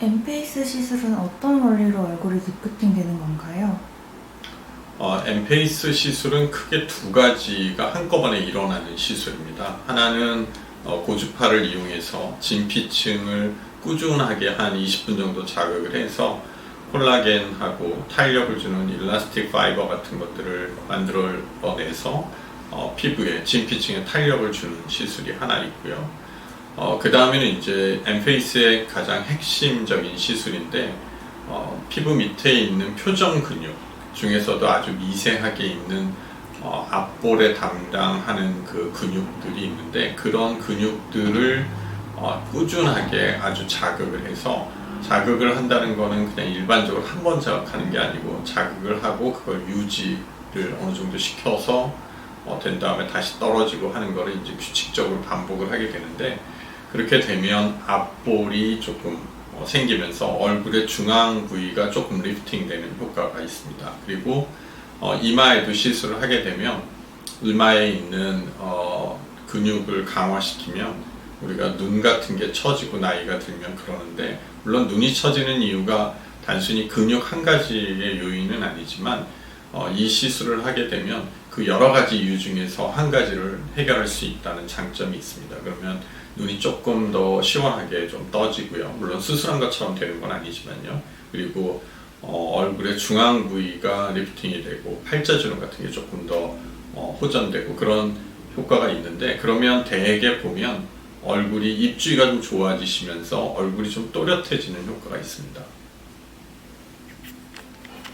엠페이스 시술은 어떤 원리로 얼굴이 리프팅 되는 건가요? 어, 엠페이스 시술은 크게 두 가지가 한꺼번에 일어나는 시술입니다. 하나는 어, 고주파를 이용해서 진피층을 꾸준하게 한 20분 정도 자극을 해서 콜라겐하고 탄력을 주는 일라스틱 파이버 같은 것들을 만들어내서 어, 피부에 진피층에 탄력을 주는 시술이 하나 있고요. 어, 그 다음에는 이제 엠페이스의 가장 핵심적인 시술인데 어, 피부 밑에 있는 표정 근육 중에서도 아주 미세하게 있는 어, 앞볼에 담당하는 그 근육들이 있는데 그런 근육들을 어, 꾸준하게 아주 자극을 해서 자극을 한다는 거는 그냥 일반적으로 한 번 자극하는 게 아니고 자극을 하고 그걸 유지를 어느 정도 시켜서 어, 된 다음에 다시 떨어지고 하는 거를 이제 규칙적으로 반복을 하게 되는데 그렇게 되면 앞볼이 조금 어, 생기면서 얼굴의 중앙 부위가 조금 리프팅 되는 효과가 있습니다. 그리고 어, 이마에도 시술을 하게 되면 이마에 있는 어, 근육을 강화시키면 우리가 눈 같은 게 처지고 나이가 들면 그러는데 물론 눈이 처지는 이유가 단순히 근육 한 가지의 요인은 아니지만 어, 이 시술을 하게 되면 그 여러 가지 이유 중에서 한 가지를 해결할 수 있다는 장점이 있습니다. 그러면 눈이 조금 더 시원하게 좀 떠지고요. 물론 수술한 것처럼 되는 건 아니지만요. 그리고 어, 얼굴의 중앙 부위가 리프팅이 되고 팔자주름 같은 게 조금 더 어, 호전되고 그런 효과가 있는데 그러면 대개 보면 얼굴이 입주위가 좀 좋아지시면서 얼굴이 좀 또렷해지는 효과가 있습니다.